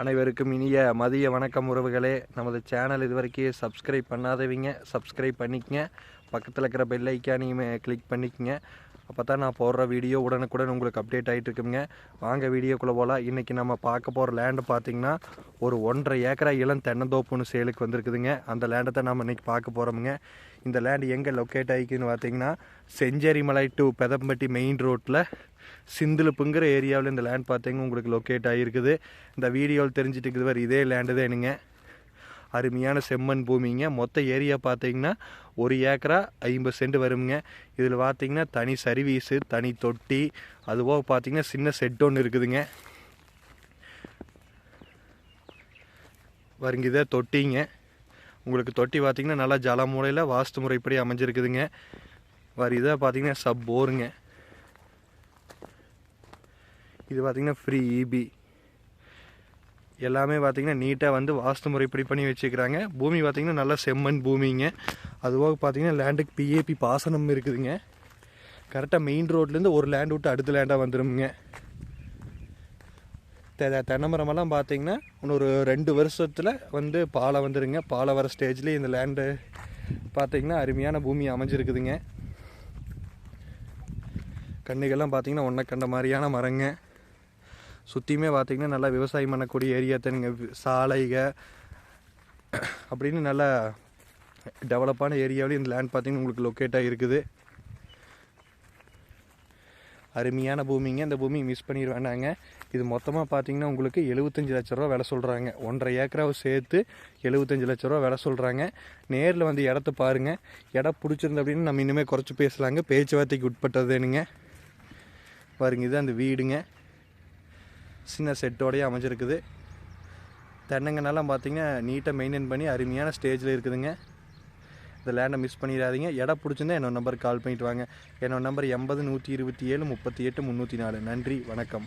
அனைவருக்கும் இனிய மதிய வணக்கம் உறவுகளே. நமது சேனல் இது வரைக்கும் சப்ஸ்கிரைப் பண்ணாதவங்க சப்ஸ்கிரைப் பண்ணிக்கங்க. பக்கத்தில் இருக்கிற பெல் ஐக்கானையுமே கிளிக் பண்ணிக்கங்க. அப்போ தான் நான் போடுற வீடியோ உடனுக்குடன் உங்களுக்கு அப்டேட் ஆகிட்டு இருக்குங்க. வாங்க வீடியோக்குள்ளே போகலாம் இன்றைக்கி நம்ம பார்க்க போகிற லேண்டு பார்த்தீங்கன்னா ஒரு ஒன்றரை ஏக்கரா இளம் தென்னந்தோப்புன்னு சேலுக்கு வந்திருக்குதுங்க. அந்த லேண்டை தான் நம்ம இன்றைக்கி பார்க்க போகிறோமுங்க இந்த லேண்டு எங்கே லொக்கேட் ஆகிக்குன்னு பார்த்தீங்கன்னா செஞ்சேரிமலை டு பெதம்பட்டி மெயின் ரோட்டில் சிந்திலுப்புங்கிற ஏரியாவில் இந்த லேண்ட் பார்த்தீங்க உங்களுக்கு லொக்கேட் ஆகிருக்குது இந்த வீடியோவில் தெரிஞ்சுட்டு இருக்குது இதே லேண்டு தானுங்க அருமையான செம்மண் பூமிங்க. மொத்த ஏரியா பார்த்தீங்கன்னா ஒரு ஏக்கரா ஐம்பது சென்ட் வருங்க இதில் பார்த்தீங்கன்னா தனி சர்வீஸு தனி தொட்டி அதுபோக பார்த்தீங்கன்னா சின்ன செட் ஒன்று இருக்குதுங்க. வருங்க இதே தொட்டிங்க. உங்களுக்கு தொட்டி பார்த்தீங்கன்னா நல்லா ஜல மூலையில் வாஸ்து முறைப்படி அமைஞ்சிருக்குதுங்க. வரி இதை பார்த்தீங்கன்னா சப் போருங்க இது பார்த்தீங்கன்னா ஃப்ரீ இபி எல்லாமே பார்த்தீங்கன்னா நீட்டாக வந்து வாஸ்து முறைப்படி பண்ணி வச்சுக்கிறாங்க. பூமி பார்த்தீங்கன்னா நல்லா செம்மண் பூமிங்க. அதுபோக பார்த்தீங்கன்னா லேண்டுக்கு பிஏபி பாசனம் இருக்குதுங்க. கரெக்டாக மெயின் ரோட்லேருந்து ஒரு லேண்ட் விட்டு அடுத்த லேண்டாக வந்துடுங்க தெ தென்னை மரமெல்லாம் பார்த்தீங்கன்னா இன்னொரு ரெண்டு வருஷத்தில் வந்து பாலை வந்துடுங்க பாலை வர ஸ்டேஜ்லேயே இந்த லேண்டு பார்த்தீங்கன்னா அருமையான பூமி அமைஞ்சிருக்குதுங்க. கண்ணுகள்லாம் பார்த்தீங்கன்னா ஒன்றை கண்ட மாதிரியான மரங்க. சுற்றியுமே பார்த்தீங்கன்னா நல்லா விவசாயம் பண்ணக்கூடிய ஏரியா தானுங்க சாலைக அப்படின்னு நல்லா டெவலப்பான ஏரியாவிலையும் இந்த லேண்ட் பார்த்தீங்கன்னா உங்களுக்கு லொக்கேட்டாக இருக்குது. அருமையான பூமிங்க. இந்த பூமி மிஸ் பண்ணிட வேண்டாங்க. இது மொத்தமாக பார்த்தீங்கன்னா உங்களுக்கு எழுபத்தஞ்சு லட்ச ரூபா விலை சொல்கிறாங்க ஒன்றரை ஏக்கராவை சேர்த்து எழுபத்தஞ்சு லட்ச ரூபா விலை சொல்கிறாங்க நேரில் வந்து இடத்த பாருங்கள் இடம் பிடிச்சிருந்த அப்படின்னு நம்ம இனிமேல் குறைச்சி பேசலாங்க. பேச்சுவார்த்தைக்கு உட்பட்டதுனுங்க பாருங்க இது அந்த வீடுங்க. சின்ன செட்டோடையே அமைஞ்சிருக்குது. தென்னங்கனாலாம் பார்த்தீங்கன்னா நீட்டாக மெயின்டைன் பண்ணி அருமையான ஸ்டேஜில் இருக்குதுங்க. இந்த லேண்டை மிஸ் பண்ணிடாதீங்க. இடம் பிடிச்சிருந்தா என்னோட நம்பருக்கு கால் பண்ணிட்டு வாங்க. என்னோட நம்பர் எண்பது நூற்றி இருபத்தி ஏழு முப்பத்தி எட்டு முந்நூற்றி நாலு. நன்றி. வணக்கம்.